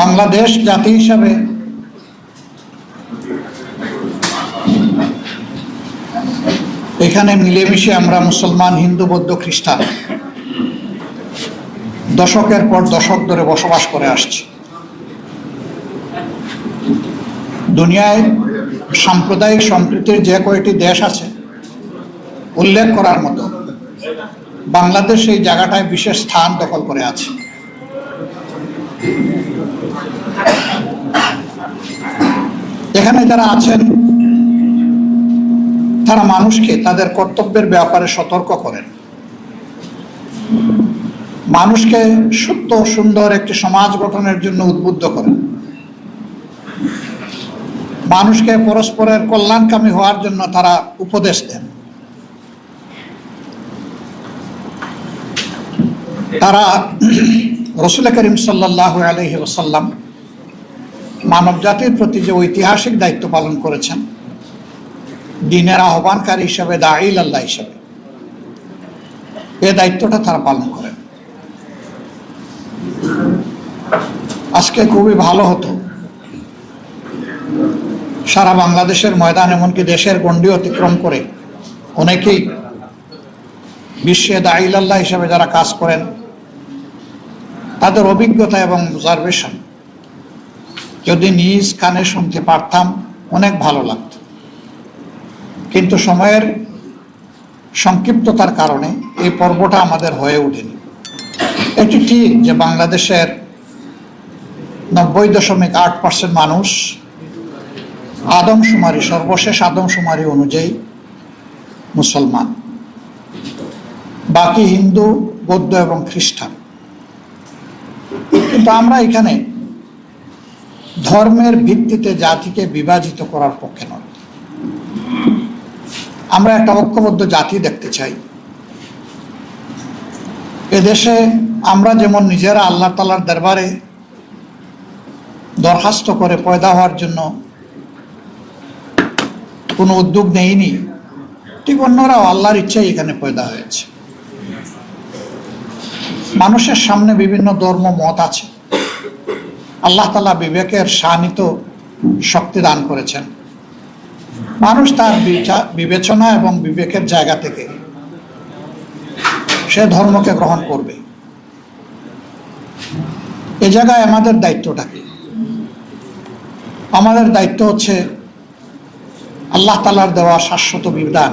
বাংলাদেশ জাতি হিসাবে এখানে মিলেমিশে আমরা মুসলমান, হিন্দু, বৌদ্ধ, খ্রিস্টান দশকের পর দশক ধরে বসবাস করে আসছি। দুনিয়ায় সাম্প্রদায়িক সম্প্রীতির যে কয়েকটি দেশ আছে, উল্লেখ করার মতো বাংলাদেশ এই জায়গাটায় বিশেষ স্থান দখল করে আছে। এখানে যারা আছেন, তারা মানুষকে তাদের কর্তব্যের ব্যাপারে সতর্ক করেন। মানুষকে সত্য সুন্দর একটি সমাজ গঠনের জন্য উদ্বুদ্ধ করেন। মানুষকে পরস্পরের কল্যাণকামী হওয়ার জন্য তারা উপদেশ দেন। তারা রসুল করিম সাল্লাহ আলহি ওসাল্লাম মানব জাতির প্রতি যে ঐতিহাসিক দায়িত্ব পালন করেছেন, দিনের আহ্বানকারী হিসাবে দাইল আল্লাহ হিসাবে, এ দায়িত্বটা তারা পালন করেন। আজকে খুবই ভালো হতো। সারা বাংলাদেশের ময়দান এমনকি দেশের গণ্ডি অতিক্রম করে অনেকেই বিশ্বে দাইল আল্লাহ হিসাবে যারা কাজ করেন তাদের অভিজ্ঞতা এবং অবজারভেশন যদি নিজ কানে শুনতে পারতাম, অনেক ভালো লাগত। কিন্তু সময়ের সংক্ষিপ্ততার কারণে এই পর্বটা আমাদের হয়ে ওঠেনি। এটি ঠিক যে বাংলাদেশের নব্বই দশমিক আট পার্সেন্ট মানুষ আদমশুমারি, সর্বশেষ আদমশুমারি অনুযায়ী মুসলমান। বাকি হিন্দু, বৌদ্ধ এবং খ্রিস্টান। কিন্তু আমরা এখানে ধর্মের ভিত্তিতে জাতিকে বিভাজিত করার পক্ষে নয় আমরা একটা ঐক্যবদ্ধ জাতি দেখতে চাই। এদেশে আমরা যেমন নিজেরা আল্লাহ তালার দরবারে দরখাস্ত করে পয়দা হওয়ার জন্য কোনো উদ্যোগ নেইনি, ঠিক অন্যরাও আল্লাহর ইচ্ছাই এখানে পয়দা হয়েছে। মানুষের সামনে বিভিন্ন ধর্ম, মত আছে। আল্লাহ তালা বিবেকের শানিত শক্তি দান করেছেন। মানুষ তার বিবেচনা এবং বিবেকের জায়গা থেকে সে ধর্মকে গ্রহণ করবে। এ জায়গায় আমাদের দায়িত্বটা কি? আমাদের দায়িত্ব হচ্ছে আল্লাহ তালার দেওয়া শাশ্বত বিধান।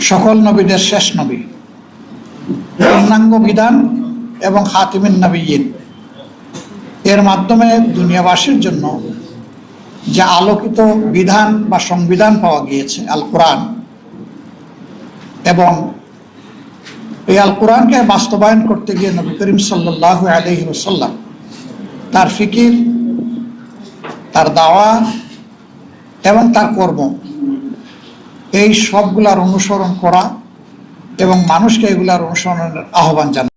সকল নবীদের শেষ নবী। পূর্ণাঙ্গ বিধান এবং হাতিমিন নবীন এর মাধ্যমে দুনিয়াবাসীর জন্য যে আলোকিত বিধান বা সংবিধান পাওয়া গিয়েছে আল কোরআন এবং এই আল কোরআনকে বাস্তবায়ন করতে গিয়ে নবী করিম সাল্লাহ আলহি ওসাল্লাম তার ফিকির, তার দাওয়া এবং তার কর্ম, এই সবগুলার অনুসরণ করা এবং মানুষকে এগুলার অনুসরণের আহ্বান জানানো